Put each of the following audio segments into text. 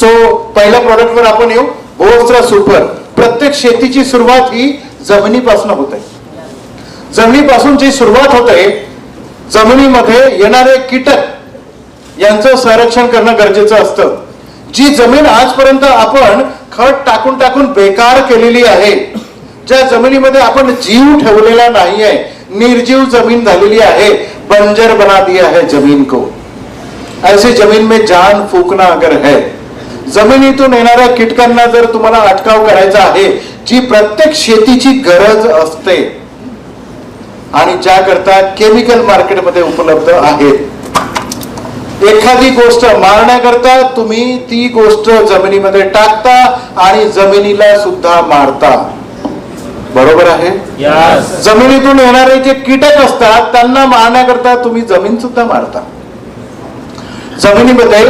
So पहिल्या प्रॉडक्टवर आपण येऊ. भोस्त्र सुपर. प्रत्येक शेतीची सुरुवात ही जमिनीपासून होते जमिनीपासून जी सुरुवात होते जमिनीमध्ये येणारे कीटक यांचं संरक्षण करणं गरजेचं असतं. जी जमीन आजपर्यंत आपण खत टाकून टाकून बेकार केलेली आहे ज्या जमिनीमध्ये आपण जीव ठेवलेला नाही आहे निर्जीव जमीन झालेली आहे बंजर बना दिया है जमीन को. ऐसी जमीन में जान फूकना अगर है जमिनीतून येणाऱ्या कीटकांना जर तुम्हाला अटकाव करायचा आहे जी प्रत्येक शेतीची गरज असते आणि ज्याकरता केमिकल मार्केटमध्ये उपलब्ध आहेत एखादी गोष्ट मारण्याकरता तुम्ही ती गोष्ट जमिनीमध्ये टाकता आणि जमिनीला सुद्धा मारता. बरोबर आहे? Yes. जमिनीतून येणारे जे कीटक असतात त्यांना मारण्याकरता तुम्ही जमीन सुद्धा मारता. जमिनीमध्ये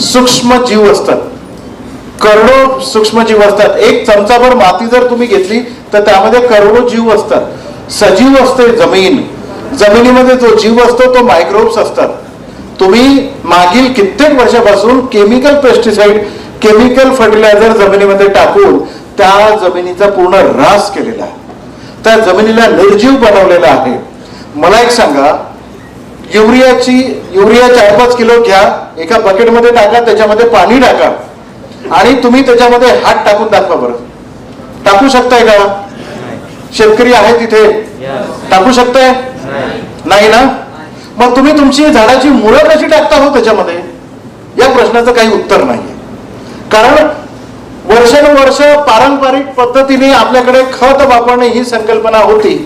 सूक्ष्म जीव असतात. करोडो सूक्ष्म जीव असतात. एक चमचाभर माती जर तुम्ही घेतली तर त्यामध्ये करोडो जीव असतात. सजीव असते जमीन. जमिनीमध्ये जो जीव असतो तो मायक्रोब्स असतात. तुम्ही मागील कित्येक वर्षापासून केमिकल पेस्टिसाइड केमिकल फर्टिलायझर जमिनीमध्ये टाकून त्या जमिनीचा पूर्ण ऱ्हास केलेला आहे. त्या जमिनीला निर्जीव बनवलेला आहे. मला एक सांगा युरियाची युरिया चार पाच किलो घ्या एका बकेटमध्ये टाका त्याच्यामध्ये पाणी टाका. आणि तुम्ही त्याच्यामध्ये हात टाकून दाखवा बरं. टाकू शकताय का? शेतकरी आहे तिथे टाकू शकताय? नाही. नाही ना? मग तुम्ही तुमची झाडाची मुळं कशी टाकता हो त्याच्यामध्ये? या प्रश्नाचं काही उत्तर नाहीये. कारण वर्षानुवर्ष पारंपरिक पद्धतीने आपल्याकडे खत वापरणे ही संकल्पना होती.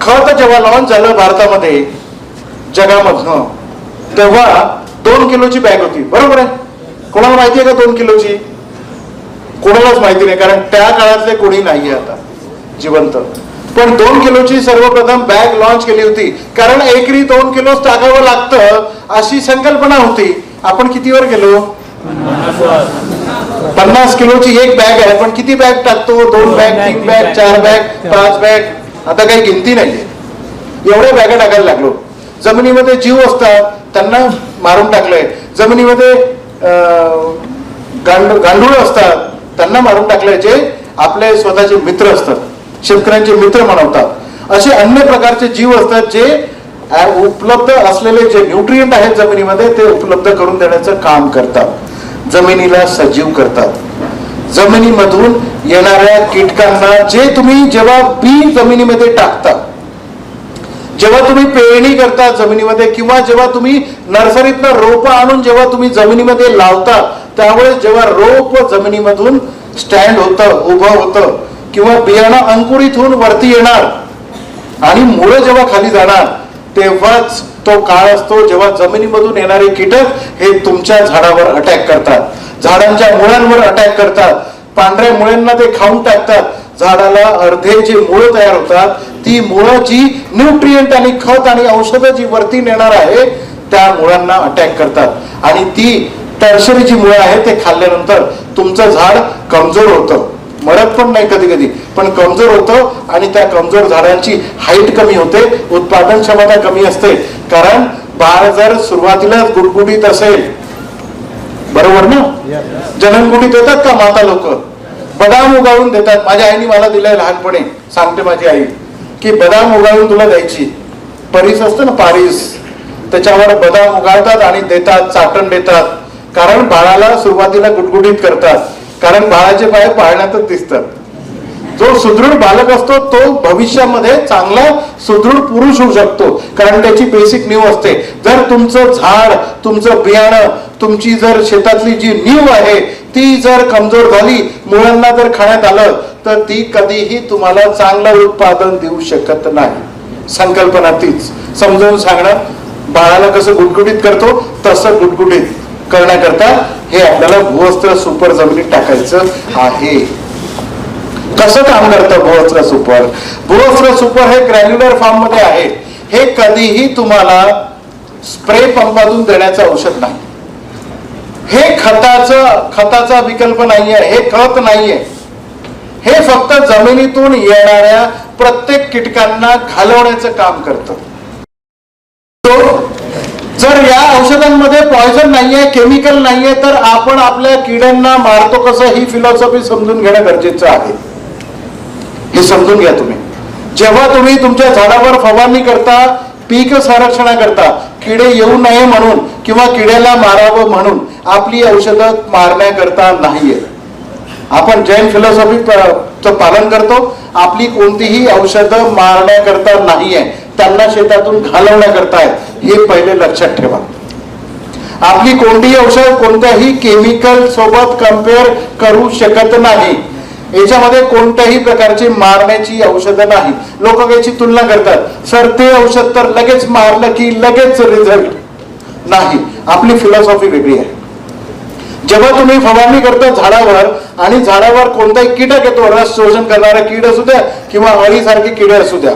खत जेव्हा लॉन्च झालं भारतामध्ये जगामधनं तेव्हा दोन किलोची बॅग होती. बरोबर आहे? कोणाला माहिती आहे का दोन किलोची? कोणालाच माहिती नाही कारण त्या काळातले कोणी नाहीये आता. जिवंत. पण दोन किलोची सर्वप्रथम बॅग लॉन्च केली होती. कारण एकरी दोन किलोच टाकावं लागतं अशी संकल्पना होती. आपण कितीवर गेलो? पन्नास किलोची एक बॅग आहे. पण किती बॅग टाकतो? दोन बॅग तीन बॅग चार बॅग पाच बॅग आता काही गिनती नाहीये. एवढ्या बॅगा टाकायला लागलो. जमिनीमध्ये जीव असतात त्यांना मारून टाकलंय. जमिनीमध्ये अं, गांड गांडूळ असतात त्यांना मारून टाकलंय जे आपले स्वतःचे मित्र असतात शेतकऱ्यांचे मित्र म्हणवतात. असे अन्य प्रकारचे जीव असतात जे उपलब्ध असलेले जे न्यूट्रियंट आहेत जमिनीमध्ये ते उपलब्ध करून देण्याचं काम करतात. जमिनीला सजीव करतात. जमिनीमधून येणाऱ्या कीटकांना जे तुम्ही जेव्हा बी जमिनीमध्ये टाकता जेव्हा तुम्ही पेरणी करता जमिनीमध्ये किंवा जेव्हा तुम्ही नर्सरीतनं रोप आणून जेव्हा तुम्ही जमिनीमध्ये लावता त्यावेळेस जेव्हा रोप जमिनीमधून स्टँड होतं उभं होतं किंवा बियाणं अंकुरित होऊन वरती येणार आणि मुळं जेव्हा खाली जाणार तेव्हाच तो काळ असतो जेव्हा जमिनीमधून येणारे कीटक हे तुमच्या झाडावर अटॅक करतात. झाडांच्या मुळांवर अटॅक करतात. पांढऱ्या मुळ्यांना ते खाऊन टाकतात. झाडाला अर्धे जी मुळं तयार होतात ती मुळं जी न्यूट्रियंट आणि खत आणि औषधं जी वरती नेणार आहे त्या मुळांना अटॅक करतात. आणि ती टर्शरी जी मुळं आहेत ते खाल्ल्यानंतर तुमचं झाड कमजोर होतं. मरत पण नाही कधी कधी पण कमजोर होतं आणि त्या कमजोर झाडांची हाईट कमी होते उत्पादन क्षमता कमी असते. कारण बाळ जर सुरुवातीला गुडगुडीत असेल बरोबर ना? जननगुडीत देतात का माता लोक? बदाम उगाळून देतात. माझ्या आईने मला दिलंय लहानपणी. सांगते माझी आई की बदाम उगाळून तुला द्यायची. परीस असतं ना पारिस. त्याच्यावर बदाम उगाळतात आणि देतात चाटण देतात. कारण बाळाला सुरुवातीला गुटगुटीत करतात. कारण बाळाचे पाय पाळण्यातच दिसतात. जो सुदृढ बालक असतो तो भविष्यामध्ये चांगला सुदृढ पुरुष होऊ शकतो. कारण त्याची बेसिक नीव असते. जर तुमचं झाड तुमचं बियाणं तुमची जर शेतातली जी नीव आहे ती जर कमजोर झाली मुलांना जर खाण्यात आलं तर ती कधीही तुम्हाला चांगलं उत्पादन देऊ शकत नाही. संकल्पना तीच. समजावून सांगणं बाळाला कसं गुटगुटीत करतो तसं गुटगुटीत करण्याकरता हे आपल्याला भूवस्त्र सुपर जमिनीत टाकायचं आहे. कसं काम करतं भूवस्त्र सुपर? भूवस्त्र सुपर हे ग्रॅन्युलर फॉर्ममध्ये आहे. हे कधीही तुम्हाला स्प्रे पंपातून देण्याचं औषध नाही. हे खताचं खताचा विकल्प नाही आहे हे खत नाहीये. हे फक्त जमिनीतून येणाऱ्या प्रत्येक कीटकांना घालवण्याचं काम करतं. जर या औषधांमध्ये पॉयझन नाहीये केमिकल नाहीये तर आपण आपल्या किड्यांना मारतो कसं ही फिलॉसॉफी समजून घेणं गरजेचं आहे. हे समजून घ्या तुम्ही. जेव्हा तुम्ही तुमच्या झाडावर फवारणी करता पीक संरक्षणाकरता किडे येऊ नये म्हणून किंवा किड्याला मारावं म्हणून आपली औषधं मारण्याकरता नाहीये. आपण जैन फिलॉसॉफी पालन करतो. आपली कोणतीही औषधं मारण्याकरता नाहीये. त्यांना शेतातून घालवण्याकरता हे पहिले लक्षात ठेवा. आपली कोणतीही औषध कोणत्याही केमिकल सोबत कंपेअर करू शकत नाही. याच्यामध्ये कोणत्याही प्रकारची मारण्याची औषधं नाही. लोक याची तुलना करतात. सर ते औषध तर लगेच मारलं की लगेच रिझल्ट नाही. आपली फिलॉसॉफी वेगळी आहे. जेव्हा तुम्ही फवारणी करता झाडावर आणि झाडावर कोणताही कीटक येतो रस शोषण करणारा कीड असू द्या किंवा अळीसारखे किडे असू द्या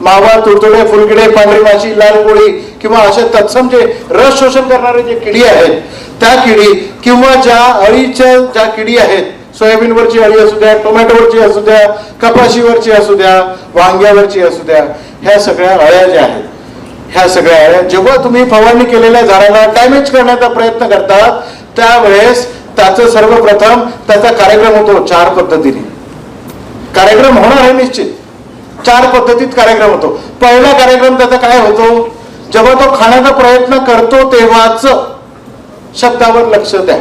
मावा तुडतुडे फुलकिडे पांढरी माशी लाल कोळी किंवा असे तत्सम जे रस शोषण करणारे जे किडी आहेत त्या किडी किंवा ज्या अळीच्या ज्या किडी आहेत सोयाबीनवरची अळी असू द्या टोमॅटोवरची असू द्या कपाशीवरची असू द्या वांग्यावरची असू द्या ह्या सगळ्या अळ्या ज्या आहेत ह्या सगळ्या अळ्या जेव्हा तुम्ही फवारणी केलेल्या झाडाला डॅमेज करण्याचा प्रयत्न करतात त्यावेळेस त्याचं सर्वप्रथम त्याचा कार्यक्रम होतो चार पद्धतीने. कार्यक्रम होणार आहे निश्चित. चार पद्धतीत कार्यक्रम होतो. पहिला कार्यक्रम त्याचा काय होतो? जेव्हा तो खाण्याचा प्रयत्न करतो तेव्हाच शब्दावर लक्ष द्या.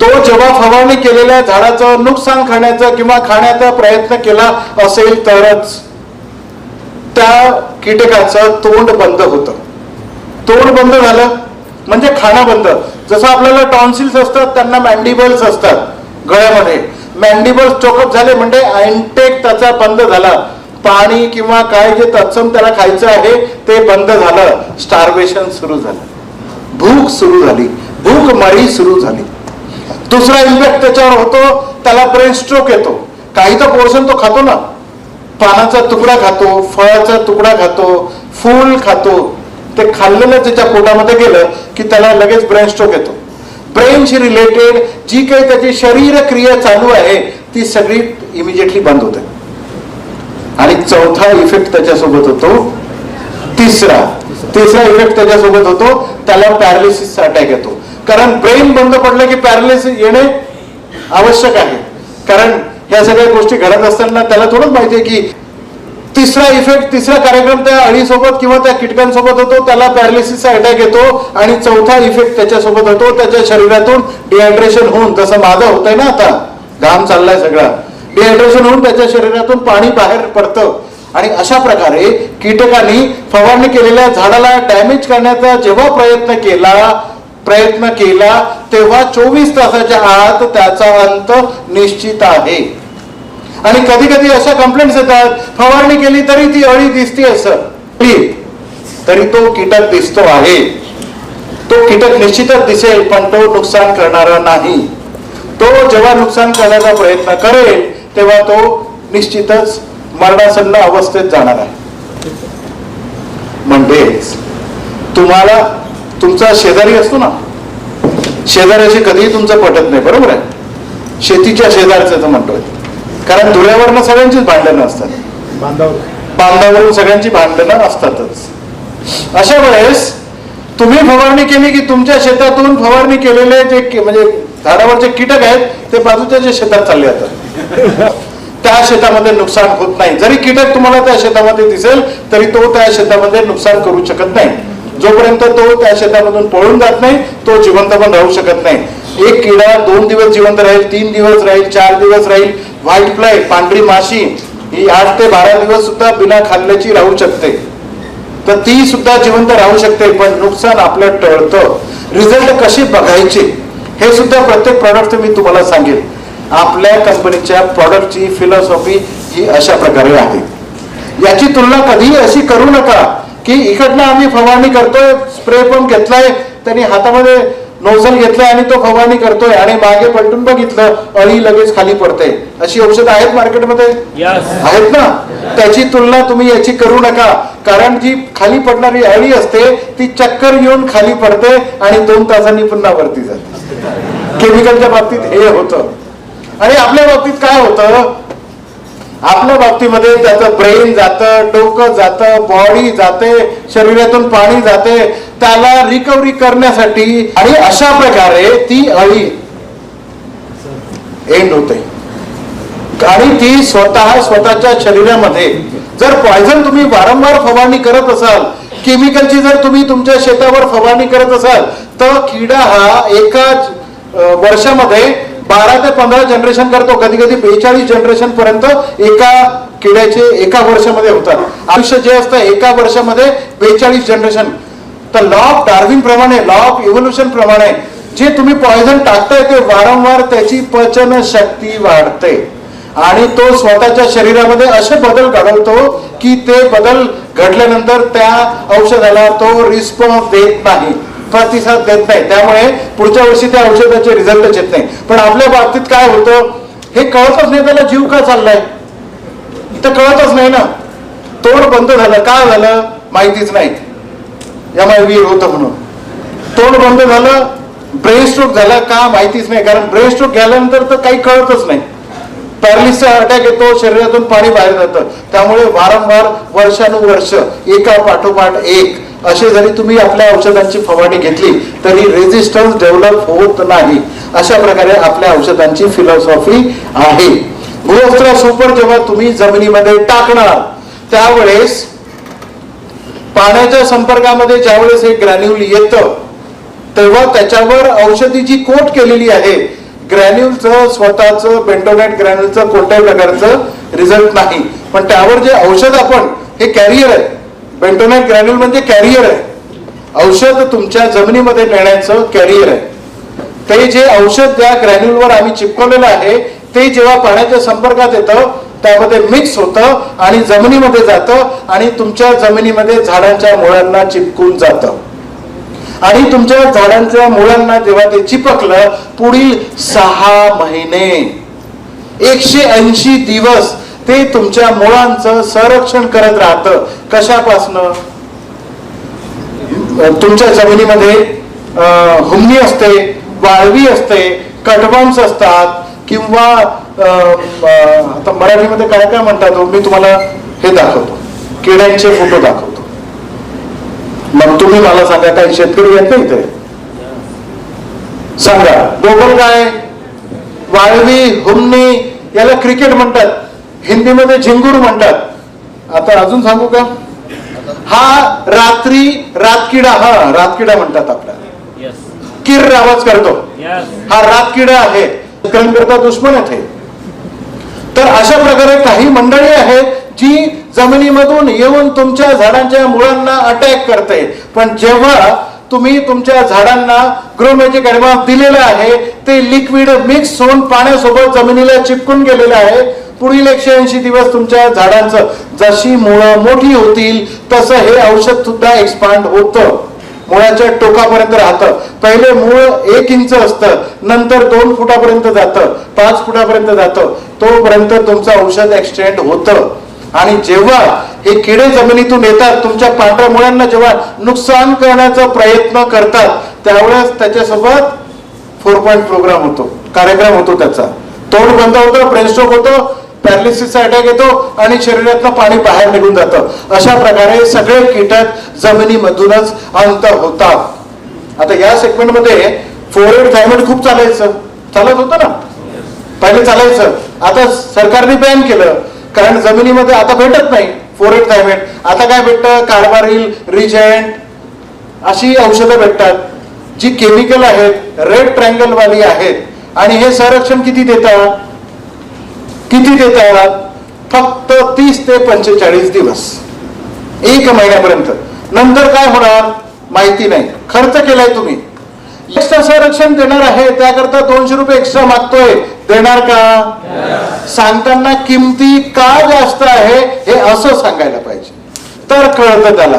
तो जेव्हा फवारणी केलेल्या झाडाचं नुकसान खाण्याचा किंवा खाण्याचा प्रयत्न केला असेल तरच त्या कीटकाचं तोंड बंद होतं. तोंड बंद झालं म्हणजे खाणं बंद. जसं आपल्याला टॉन्सिल्स असतात त्यांना मॅन्डिबल्स असतात गळ्यामध्ये. मॅन्डिबल्स चोकअप झाले म्हणजे अँटेक त्याचा बंद झाला. पाणी किंवा काय जे तत्सम त्याला खायचं आहे ते बंद झालं. स्टार्वेशन सुरू झालं. भूक सुरू झाली. भूक मळी सुरू झाली. दुसरा इम्पॅक्ट त्याच्यावर होतो त्याला ब्रेन स्ट्रोक येतो. काही तर पोर्शन तो खातो ना. पानाचा तुकडा खातो फळाचा तुकडा खातो फूल खातो. ते खाल्लेलं त्याच्या पोटामध्ये गेलं की त्याला लगेच ब्रेन स्ट्रोक येतो. ब्रेनशी रिलेटेड जी काही त्याची शरीर क्रिया चालू आहे ती सगळी इमिजिएटली बंद होते. आणि चौथा इफेक्ट त्याच्यासोबत होतो तिसरा. तिसरा इफेक्ट त्याच्यासोबत होतो त्याला पॅरालिसिसचा अटॅक येतो. कारण ब्रेन बंद पडलं की पॅरालिसिस येणे आवश्यक आहे. कारण ह्या सगळ्या गोष्टी घडत असताना त्याला थोडंच माहिती आहे की तिसरा इफेक्ट तिसरा कार्यक्रम त्या अळीसोबत किंवा त्या कीटकांसोबत होतो त्याला पॅरालिसिसचा अटॅक येतो आणि चौथा इफेक्ट त्याच्यासोबत होतो त्याच्या शरीरातून डिहायड्रेशन होऊन जसं माझं होतंय ना आता घाम चाललाय सगळा. डिहायड्रेशन होऊन त्याच्या शरीरातून पाणी बाहेर पडतं. आणि अशा प्रकारे कीटकांनी फवारणी केलेल्या झाडाला डॅमेज करण्याचा जेव्हा प्रयत्न केला प्रयत्न केला तेव्हा चोवीस तासाच्या आत त्याचा अंत निश्चित आहे. आणि कधी कधी अशा कंप्लेंट्स येतात फवारणी केली तरी ती अळी दिसते असं. तरी तो कीटक दिसतो आहे. तो कीटक निश्चितच दिसेल पण तो नुकसान करणारा नाही. तो जेव्हा नुकसान करण्याचा प्रयत्न करेल तेव्हा तो निश्चितच मरणासन्न अवस्थेत जाणार आहे. म्हणजेच तुम्हाला तुमचा शेजारी असतो ना शेजाऱ्याशी कधीही तुमचं पटत नाही बरोबर आहे? शेतीच्या शेजारचं म्हणतोय कारण धुळ्यावरनं सगळ्यांचीच भांडणं असतात. बांधावरून सगळ्यांची भांडणं असतातच. अशा वेळेस तुम्ही फवारणी केली की तुमच्या शेतातून फवारणी केलेले जे म्हणजे झाडावरचे कीटक आहेत ते बाजूच्या जे शेतात चालले जातात. त्या शेतामध्ये नुकसान होत नाही. जरी कीटक तुम्हाला त्या शेतामध्ये दिसेल तरी तो त्या शेतामध्ये नुकसान करू शकत नाही. जोपर्यंत तो त्या शेतामधून पळून जात नाही तो जिवंत पण राहू शकत नाही. एक किडा दोन दिवस जिवंत राहील तीन दिवस राहील चार दिवस राहील. व्हाईट फ्लाय पांढरी माशी ही आठ ते बारा दिवस सुद्धा बिना खाल्ल्याची राहू शकते. तर ती सुद्धा जिवंत राहू शकते पण नुकसान आपलं टळतं. रिझल्ट कसे बघायचे? हे सुद्धा प्रत्येक प्रॉडक्ट मी तुम्हाला सांगेन आपल्या कंपनीच्या प्रॉडक्टची फिलॉसॉफी ही अशा प्रकारे आहे. याची तुलना कधीही अशी करू नका. की इकडनं आम्ही फवारणी करतोय स्प्रे पंप घेतलाय त्यांनी हातामध्ये नोझल घेतलाय आणि तो फवारणी करतोय आणि मागे पलटून बघितलं अळी लगेच खाली पडते. अशी औषधं आहेत मार्केटमध्ये? आहेत ना? त्याची तुलना तुम्ही याची करू नका. कारण जी खाली पडणारी अळी असते ती चक्कर येऊन खाली पडते आणि दोन तासांनी पुन्हा वरती जाते. केमिकलच्या बाबतीत हे होतं. आणि आपल्या बाबतीत काय होतं? आपल्या बाबतीमध्ये त्याचं ब्रेन जातं डोकं जातं बॉडी जाते शरीरातून पाणी जाते. त्याला रिकव्हरी करण्यासाठी आणि अशा प्रकारे ती अळी एंड होते. आणि ती स्वतः स्वतःच्या शरीरामध्ये जर पॉयझन तुम्ही वारंवार फवारणी करत असाल केमिकलची जर तुम्ही तुमच्या शेतावर फवारणी करत असाल तर किडा हा एकाच वर्षामध्ये बारा ते पंधरा जनरेशन करतो. कधी कधी बेचाळीस जनरेशन पर्यंत एका किड्याचे एका वर्षामध्ये होतात. आयुष्य जे असतं एका वर्षामध्ये बेचाळीस जनरेशन तर लॉ ऑफ डार्विन प्रमाणे लॉ ऑफ इव्होल्युशन प्रमाणे जे तुम्ही पॉयझन टाकताय ते वारंवार त्याची पचन शक्ती वाढते. आणि तो स्वतःच्या शरीरामध्ये असे बदल घडवतो की ते बदल घडल्यानंतर त्या औषधाला तो रिस्पॉन्स देत नाही. प्रतिसाद देत नाही. त्यामुळे पुढच्या वर्षी त्या औषधाचे रिझल्टच येत नाही. पण आपल्या बाबतीत काय होतं? हे कळतच नाही त्याला जीव का चाललाय? तर कळतच नाही ना. तोंड बंद झालं. काय झालं? माहितीच नाही. यामुळे वीर होतं म्हणून. तोंड बंद झालं ब्रेन स्ट्रोक झाला. का माहितीच नाही. कारण ब्रेन स्ट्रोक गेल्यानंतर तर काही कळतच नाही. पॅरालिसचा अटॅक येतो शरीरातून पाणी बाहेर जातं. त्यामुळे वारंवार वर्षानुवर्ष एका पाठोपाठ एक. असे जरी तुम्ही आपल्या औषधांची फवारणी घेतली तरी रेजिस्टन्स डेव्हलप होत नाही. अशा प्रकारे आपल्या औषधांची फिलॉसॉफी आहे. गृहस्त्र सुपर जेव्हा तुम्ही जमिनीमध्ये टाकणार त्यावेळेस पाण्याच्या संपर्कामध्ये ज्यावेळेस हे ग्रॅन्युल येतं तेव्हा त्याच्यावर औषधी जी कोट केलेली आहे. ग्रॅन्युलचं स्वतःचं बेंटोनेट ग्रॅन्युलचं कोणत्याही प्रकारचं रिझल्ट नाही. पण त्यावर जे औषध आपण हे कॅरियर आहे. बेंटोनाईट ग्रॅन्युल म्हणजे कॅरियर आहे. औषध तुमच्या जमिनीमध्ये नेण्याचं कॅरियर आहे. ते जे औषध त्या ग्रॅन्युलवर आम्ही चिपकवलेलं आहे ते जेव्हा पाण्याच्या संपर्कात येतं त्यामध्ये मिक्स होतं आणि जमिनीमध्ये जातं आणि तुमच्या जमिनीमध्ये झाडांच्या मुळांना चिपकून जातं. आणि तुमच्या झाडांच्या मुळांना जेव्हा ते चिपकलं पुढील सहा महिने एकशे ऐंशी दिवस ते तुमच्या मुळांचं संरक्षण करत राहतं. कशापासनं? तुमच्या जमिनीमध्ये हुमणी असते वाळवी असते कटबॉम्स असतात किंवा आता मराठीमध्ये काय काय म्हणतात हो? मी तुम्हाला हे दाखवतो. किड्यांचे फोटो दाखवतो. मग तुम्ही मला सांगा काही शेतकरी येत नाही इथे? सांगा. डोबल काय? वाळवी हुमणी याला क्रिकेट म्हणतात. हिंदीमध्ये झिंगूर म्हणतात आता अजून सांगू का हा रात्री रातकिडा हा रातकिडा म्हणतात आपला Yes. किर आवाज करतो Yes. हा रातकिडा आहे शेतकऱ्यांकरता दुश्मन आहेत हे. तर अशा प्रकारे काही मंडळी आहेत जी जमिनीमधून येऊन तुमच्या झाडांच्या मुळांना अटॅक करते पण जेव्हा तुम्ही तुमच्या झाडांना ग्रोमॅजिक ऍडव्हान्स दिलेलं आहे ते लिक्विड मिक्स होऊन पाण्यासोबत जमिनीला चिपकून गेलेलं आहे पुढील एकशे ऐंशी दिवस तुमच्या झाडांचं जशी मुळं मोठी होतील तसं हे औषध सुद्धा एक्सपांड होतं. मुळाच्या टोकापर्यंत राहतं. पहिले मूळ एक इंच असतं नंतर दोन फुटापर्यंत जातं पाच फुटापर्यंत जातं. तोपर्यंत तुमचं औषध एक्सटेंड होतं. आणि जेव्हा हे किडे जमिनीतून येतात तुमच्या पांढऱ्या मुळांना जेव्हा नुकसान करण्याचा प्रयत्न करतात त्यावेळेस त्याच्यासोबत फोर पॉईंट प्रोग्राम होतो कार्यक्रम होतो त्याचा. तोंड बंद होतं ब्रेनस्ट्रोक होतो पॅरालिसिसचा अटॅक येतो आणि शरीरातलं पाणी बाहेर निघून जातं. अशा प्रकारे सगळे कीटक जमिनीमधूनच अंत होतात. आता या सेगमेंटमध्ये फोरेड थायमंड खूप चालायचं. चालत होतं ना? पहिले चालायचं. आता सरकारने बॅन केलं. कारण जमिनीमध्ये आता भेटत नाही फोरेड थायमेट आता काय भेटतं? कार्बारिल रिजेंट अशी औषधं भेटतात. जी केमिकल आहेत रेड ट्रँगलवाली आहेत. आणि हे संरक्षण किती देतात किती देतात फक्त तीस ते पंचेचाळीस दिवस. एक महिन्यापर्यंत. नंतर काय होणार? माहिती नाही. खर्च केलाय तुम्ही. एक्स्ट्रा संरक्षण देणार आहे. त्याकरता दोनशे रुपये एक्स्ट्रा मागतोय. देणार का? सांगताना किमती का जास्त आहे हे असं सांगायला पाहिजे. तर कळतं त्याला.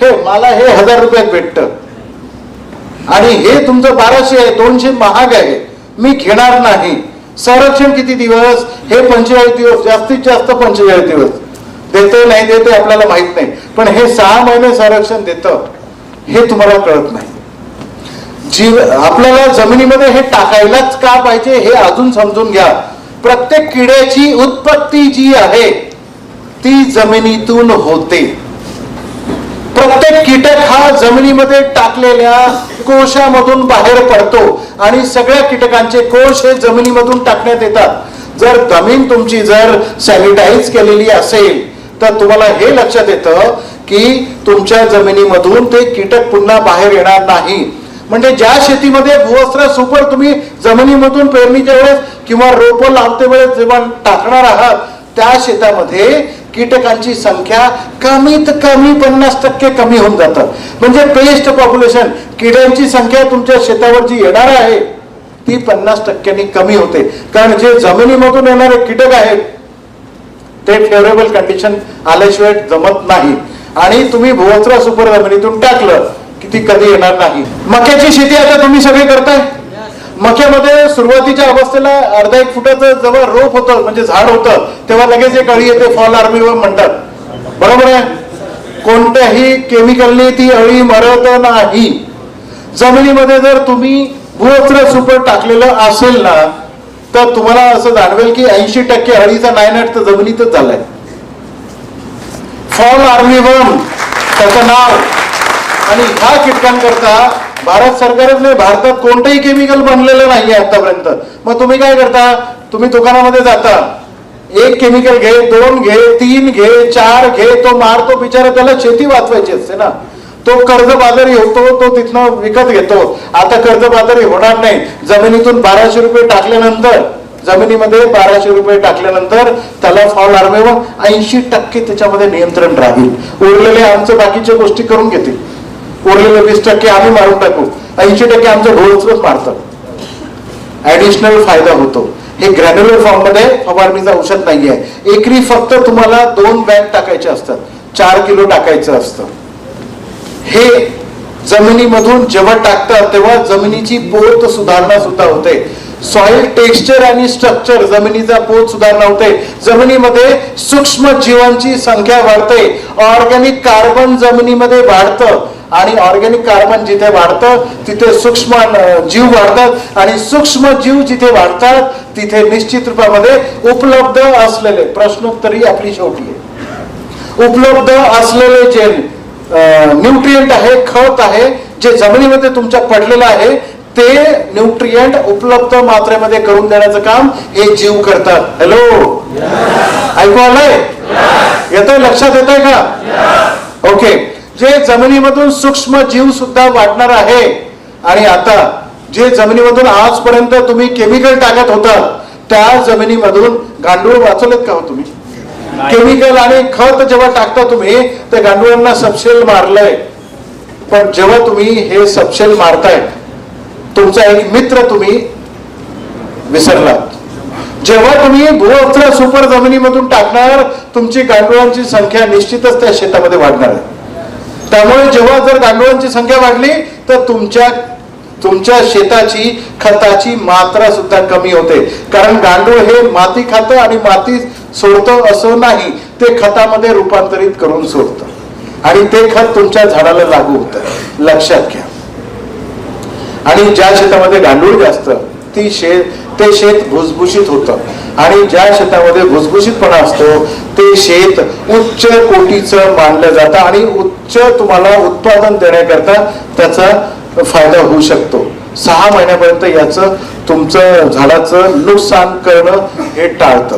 हे मला हे हजार रुपयात भेटतं. आणि हे तुमचं बाराशे आहे दोनशे महाग आहे. मी घेणार नाही. संरक्षण किती दिवस? हे पंचेचाळीस दिवस जास्तीत जास्त पंचेचाळीस दिवस. देते नाही देते आपल्याला माहीत नाही. पण हे सहा महिने संरक्षण देतं हे तुम्हाला कळत नाही. जीव आपल्याला जमिनीमध्ये हे टाकायलाच का पाहिजे हे अजून समजून घ्या. प्रत्येक किड्याची उत्पत्ती जी आहे ती जमिनीतून होते. प्रत्येक कीटक हा जमिनीमध्ये टाकलेल्या कोशामधून बाहेर पडतो आणि सगळ्या कीटकांचे कोश हे जमिनीमधून टाकण्यात येतात. जर जमीन तुमची जर सॅनिटाईज केलेली असेल तर तुम्हाला हे लक्षात येतं की तुमच्या जमिनीमधून ते कीटक पुन्हा बाहेर येणार नाही. म्हणजे ज्या शेतीमध्ये भूवस्त्र सुपर तुम्ही जमिनीमधून पेरणीच्या वेळेस किंवा रोपं लावते वेळेस जेव्हा टाकणार आहात त्या शेतामध्ये कीटकांची संख्या कमीत कमी पन्नास टक्के कमी होऊन जातात. म्हणजे पेस्ट पॉप्युलेशन किड्यांची संख्या तुमच्या शेतावर जी येणार आहे ती पन्नास टक्क्यांनी कमी होते. कारण जे जमिनीमधून येणारे कीटक आहेत ते फेवरेबल कंडिशन आल्याशिवाय जमत नाही. आणि तुम्ही भुवस्त्र सुपर जमिनीतून टाकलं की ती कधी येणार नाही. मक्याची शेती आता तुम्ही सगळे करताय? मक्यामध्ये सुरुवातीच्या अवस्थेला अर्धा एक फुटाचं जेव्हा रोप होतं म्हणजे झाड होतं तेव्हा लगेच एक अळी येते फॉल आर्मी म्हणतात. बरोबर आहे? कोणत्याही केमिकलने ती अळी मरत नाही. जमिनीमध्ये जर तुम्ही भूवस्त्र सुपर टाकलेलं असेल ना तर तुम्हाला असं जाणवेल की ऐंशी टक्के अळीचा नायनाट तर जमिनीतच झालाय. फॉल आर्मी वन त्याचं नाव. आणि ह्या कीटकांकरता भारत सरकारच नाही भारतात कोणतंही केमिकल बनलेलं नाहीये आतापर्यंत. मग तुम्ही काय करता? तुम्ही दुकानामध्ये जाता. एक केमिकल घे दोन घे तीन घे चार घे तो मारतो बिचारा त्याला शेती वाचवायची असते ना. तो कर्जबाजारी होतो तो तिथनं विकत घेतो. आता कर्जबाजारी होणार नाही. जमिनीतून बाराशे रुपये टाकल्यानंतर जमिनीमध्ये बाराशे रुपये टाकल्यानंतर त्याला फॉल आर्मेवर ऐंशी टक्के त्याच्यामध्ये नियंत्रण राहील. उरलेले आमचं बाकीच्या गोष्टी करून घेतील. उरलेलं वीस टक्के आम्ही मारून टाकू. ऐंशी टक्के आमचं ढोलच मारतात. ऍडिशनल फायदा होतो. हे ग्रॅन्युलर फॉर्ममध्ये फवारणीचं औषध नाहीये. एकरी फक्त तुम्हाला दोन बॅग टाकायचे असतात. चार किलो टाकायचं असतं. हे जमिनीमधून जेव्हा टाकतात तेव्हा जमिनीची पोत सुधारणा सुद्धा होते. सॉइल टेक्स्चर आणि स्ट्रक्चर जमिनीचा पोत सुधारणा होते. जमिनीमध्ये सूक्ष्म जीवांची संख्या वाढते. ऑर्गॅनिक कार्बन जमिनीमध्ये वाढतं. आणि ऑर्गॅनिक कार्बन जिथे वाढतं तिथे सूक्ष्म जीव वाढतात. आणि सूक्ष्म जीव जिथे वाढतात तिथे निश्चित रूपामध्ये उपलब्ध असलेले प्रश्नोत्तरी आपली शेवटी आहे. उपलब्ध असलेले जे न्यूट्रिएंट आहे खत आहे जे जमिनीमध्ये तुमच्या पडलेलं आहे ते न्यूट्रिएंट उपलब्ध मात्रेमध्ये करून देण्याचं काम हे जीव करतात. हॅलो ऐकू आलंय? येतंय? लक्षात येत आहे का ओके जे जमिनीमधून सूक्ष्म जीव सुद्धा वाढणार आहे. आणि आता जे जमिनीमधून आजपर्यंत तुम्ही केमिकल टाकत होता त्या जमिनीमधून गांडूळ वाचवलेत का हो तुम्ही? केमिकल आणि खत जेव्हा टाकता तुम्ही त्या गांडुळांना सबशेल मारलंय. पण जेव्हा तुम्ही हे सबशेल मारताय तुमचा एक मित्र तुम्ही विसरलात जेव्हा तुम्ही भूवस्त्र सुपर जमिनीमधून टाकणार तुमची गांडुळांची संख्या निश्चितच त्या शेतामध्ये वाढणार आहे. त्यामुळे जेव्हा जर गांडुळांची संख्या वाढली तर तुमच्या तुमच्या शेताची खताची मात्रा सुद्धा कमी होते. कारण गांडूळ हे माती खातं आणि माती सोडतं असं नाही ते खतामध्ये रूपांतरित करून सोडतं. आणि ते खत तुमच्या झाडाला लागू होतं. लक्षात घ्या. आणि ज्या शेतामध्ये गांडूळ जास्त ती शेत ते शेत भुसभुशीत होतं. आणि ज्या शेतामध्ये भुसभुशीतपणा असतो ते शेत उच्च कोटीचं मानलं जातं आणि तुम्हाला उत्पादन देण्याकरता त्याचा फायदा होऊ शकतो. सहा महिन्यापर्यंत याचं तुमचं झाडाचं नुकसान करणं हे टाळतं.